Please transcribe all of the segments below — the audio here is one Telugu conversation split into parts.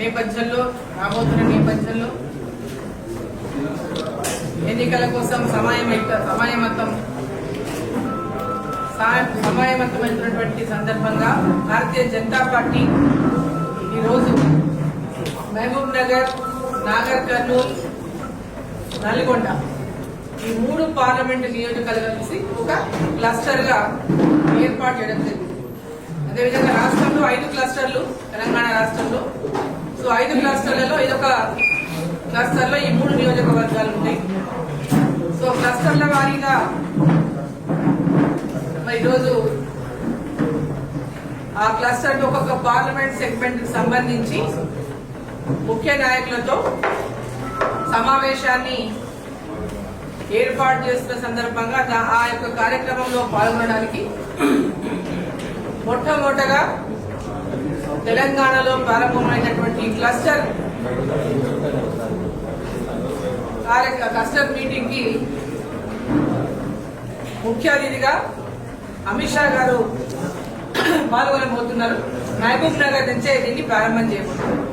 నేపథ్యంలో రాబోతున్న నేపథ్యంలో ఎన్నికల కోసం సమాయమ సమాయమతం సమాయమతమైనటువంటి సందర్భంగా భారతీయ జనతా పార్టీ ఈరోజు మహబూబ్ నగర్ నాగర్ కర్నూల్ నల్గొండ ఈ మూడు పార్లమెంట్ నియోజకాలు కలిసి ఒక క్లస్టర్గా ఏర్పాటు చేయడం జరిగింది. అదేవిధంగా రాష్ట్రంలో ఐదు క్లస్టర్లు తెలంగాణ రాష్ట్రంలో సో ఐదు క్లస్టర్లలో ఇదొక క్లస్టర్లో ఈ మూడు నియోజకవర్గాలు ఉంటాయి. సో క్లస్టర్ల వారీగా ఈరోజు ఆ క్లస్టర్ ఒక్కొక్క పార్లమెంట్ సెగ్మెంట్ సంబంధించి ముఖ్య నాయకులతో సమావేశాన్ని ఏర్పాటు చేస్తున్న సందర్భంగా ఆ యొక్క కార్యక్రమంలో పాల్గొనడానికి మొట్టమొదటగా తెలంగాణలో ప్రారంభమైనటువంటి క్లస్టర్ క్లస్టర్ మీటింగ్కి ముఖ్య అతిథిగా అమిత్ షా గారు పాల్గొనబోతున్నారు. మహబూబ్ నగర్ నుంచే దీన్ని ప్రారంభం చేయబోతున్నారు.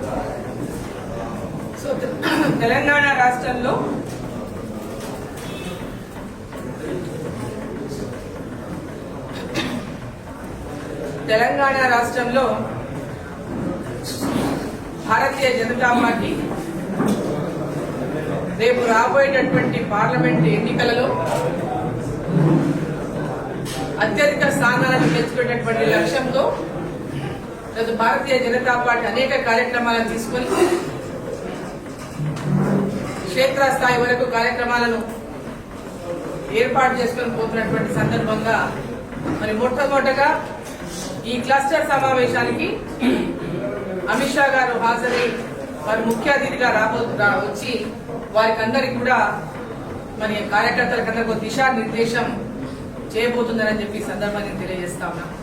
సో తెలంగాణ రాష్ట్రంలో తెలంగాణ రాష్ట్రంలో భారతీయ జనతా పార్టీ రేపు రాబోయేటటువంటి పార్లమెంట్ ఎన్నికలలో అత్యధిక స్థానాలను తెచ్చుకునేటటువంటి లక్ష్యంతో భారతీయ జనతా పార్టీ అనేక కార్యక్రమాలను తీసుకొని క్షేత్రస్థాయి వరకు కార్యక్రమాలను ఏర్పాటు చేసుకొని పోతున్నటువంటి సందర్భంగా మరి మొట్టమొదటగా ఈ క్లస్టర్ సమావేశానికి అమిత్ షా గారు హాజరై వారు ముఖ్య అతిథిగా రాబో వచ్చి వారికి అందరికి కూడా మరి కార్యకర్తలకందరికి ఒక దిశానిర్దేశం చేయబోతుందని చెప్పి సందర్భాన్ని తెలియజేస్తా ఉన్నాను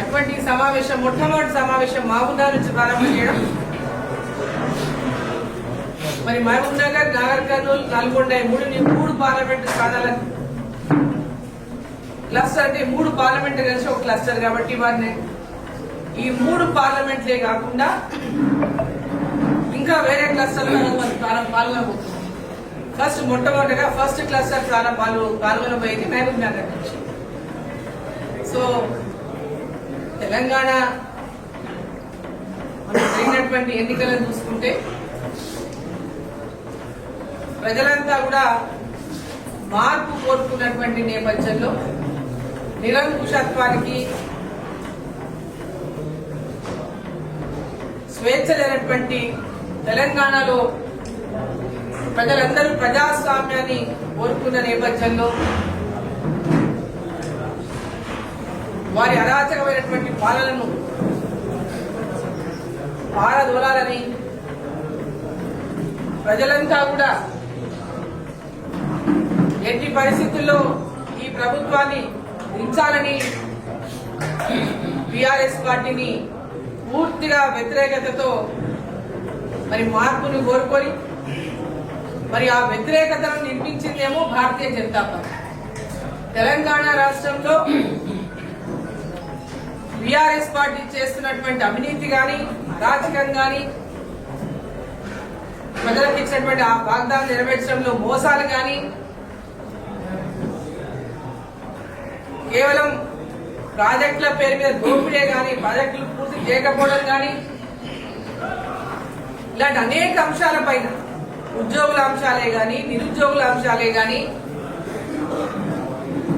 అటువంటి సమావేశం మొట్టమొదటి సమావేశం మామూదా నుంచి ప్రారంభం చేయడం. మరి మహబూబ్నగర్ నాగర్ కర్నూలు నల్గొండ మూడు మూడు పార్లమెంటు స్థానాల క్లస్టర్ అంటే మూడు పార్లమెంట్ కలిసి ఒక క్లస్టర్ కాబట్టి వారిని ఈ మూడు పార్లమెంట్లే కాకుండా ఇంకా వేరే క్లస్టర్లో మనం పాల్గొనబోతున్నాం ఫస్ట్ మొట్టమొదటిగా ఫస్ట్ క్లస్టర్ ప్రారం పాల్గొ పాల్గొనబోయేది మహబూబ్ నగర్ నుంచి. సో తెలంగాణ మనం జరిగినటువంటి ఎన్నికలను చూసుకుంటే ప్రజలంతా కూడా మార్పు కోరుకున్నటువంటి నేపథ్యంలో నిరంకుశత్వానికి స్వేచ్ఛ లేనటువంటి తెలంగాణలో ప్రజలందరూ ప్రజాస్వామ్యాన్ని కోరుకున్న నేపథ్యంలో వారి అరాచకమైనటువంటి పాలనను పారదోలాలని ప్రజలంతా కూడా ఎట్టి పరిస్థితుల్లో ఈ ప్రభుత్వాన్ని దించాలని టిఆర్ఎస్ పార్టీని పూర్తిగా వ్యతిరేకతతో మరి మార్పును కోరుకొని మరి ఆ వ్యతిరేకతను నిర్మించిందేమో భారతీయ జనతా పార్టీ. తెలంగాణ రాష్ట్రంలో బీఆర్ఎస్ పార్టీ చేస్తున్నటువంటి అవినీతి కానీ అరాచకం కానీ ప్రజలకు ఇచ్చినటువంటి ఆ వాగ్దానం నెరవేర్చడంలో మోసాలు కానీ కేవలం ప్రాజెక్టుల పేరు మీద దోపిడే కానీ ప్రాజెక్టులు పూర్తి చేయకపోవడం కానీ ఇలాంటి అనేక అంశాల పైన ఉద్యోగుల అంశాలే గాని నిరుద్యోగుల అంశాలే గాని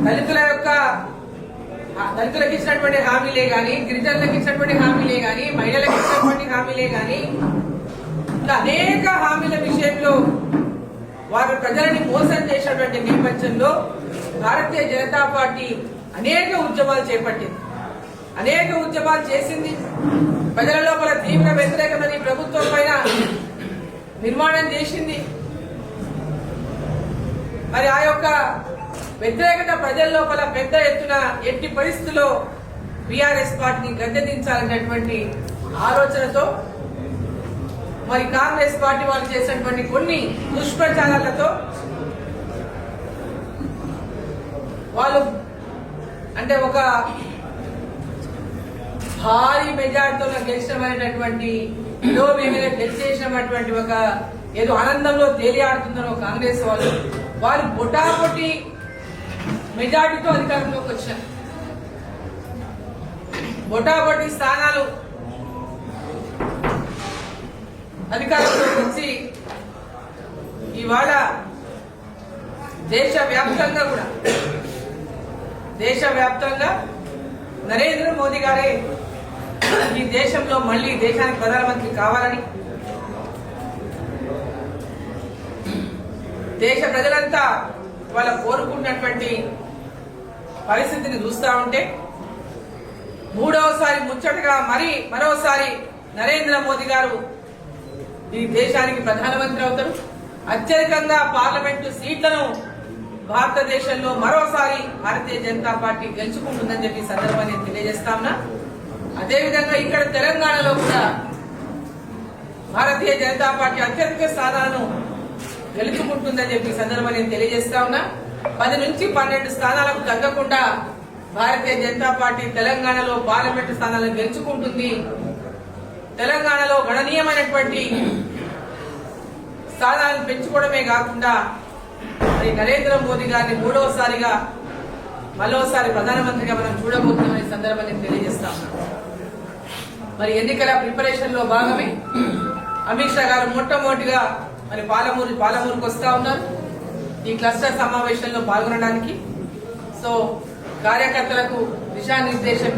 దళితుల యొక్క దళితులకు ఇచ్చినటువంటి హామీలే గాని గిరిజనులకు ఇచ్చినటువంటి హామీలే గాని మహిళలకు ఇచ్చినటువంటి హామీలే గాని ఇలా అనేక హామీల విషయంలో వారు ప్రజలని మోసం చేసినటువంటి నేపథ్యంలో భారతీయ జనతా పార్టీ అనేక ఉద్యమాలు చేపట్టింది. అనేక ఉద్యమాలు చేసింది. ప్రజల లోపల తీవ్ర వ్యతిరేకమని ప్రభుత్వం పైన నిర్మాణం చేసింది. మరి ఆ యొక్క వ్యతిరేకత ప్రజల లోపల పెద్ద ఎత్తున ఎట్టి పరిస్థితుల్లో బీఆర్ఎస్ పార్టీని గద్దెదించాలనేటువంటి ఆలోచనతో మరి కాంగ్రెస్ పార్టీ వాళ్ళు చేసినటువంటి కొన్ని దుష్ప్రచారాలతో వాళ్ళు అంటే ఒక భారీ మెజార్టీతో గెలిచినమైనటువంటి ఏదో మేము గెలిచేసినటువంటి ఒక ఏదో ఆనందంలో తేలియాడుతుందని కాంగ్రెస్ వాళ్ళు వారు బొటాబొటి మెజార్టీతో అధికారంలోకి వచ్చారు. బొటాబొటి స్థానాలు అధికారంలోకి వచ్చి ఇవాళ దేశ వ్యాప్తంగా కూడా దేశ వ్యాప్తంగా నరేంద్ర మోదీ గారే ఈ దేశంలో మళ్ళీ దేశానికి ప్రధానమంత్రి కావాలని దేశ ప్రజలంతా వాళ్ళ కోరుకున్నటువంటి పరిస్థితిని చూస్తా ఉంటే మూడవసారి ముచ్చటగా మరి మరోసారి నరేంద్ర మోదీ గారు ఈ దేశానికి ప్రధానమంత్రి అవుతారు. అత్యధికంగా పార్లమెంటు సీట్లను భారతదేశంలో మరోసారి భారతీయ జనతా పార్టీ గెలుచుకుంటుందని చెప్పి సందర్భాన్ని నేను తెలియజేస్తా ఉన్నా. అదేవిధంగా ఇక్కడ తెలంగాణలో కూడా భారతీయ జనతా పార్టీ అత్యధిక స్థానాలను గెలుచుకుంటుందని చెప్పి సందర్భాన్ని నేను తెలియజేస్తా ఉన్నా. పది నుంచి పన్నెండు స్థానాలకు తగ్గకుండా భారతీయ జనతా పార్టీ తెలంగాణలో పార్లమెంటు స్థానాలను గెలుచుకుంటుంది. తెలంగాణలో గణనీయమైనటువంటి స్థానాలను పెంచుకోవడమే కాకుండా మరి నరేంద్ర మోదీ గారిని మూడవసారిగా మరోసారి ప్రధానమంత్రిగా మనం చూడబోతున్నామని సందర్భాన్ని తెలియజేస్తా మరి ఎన్నికల ప్రిపరేషన్లో భాగమే అమిత్ షా గారు మొట్టమొదటిగా మరి పాలమూరు పాలమూరుకు వస్తా ఉన్నారు. ఈ క్లస్టర్ సమావేశంలో పాల్గొనడానికి. సో కార్యకర్తలకు దిశానిర్దేశం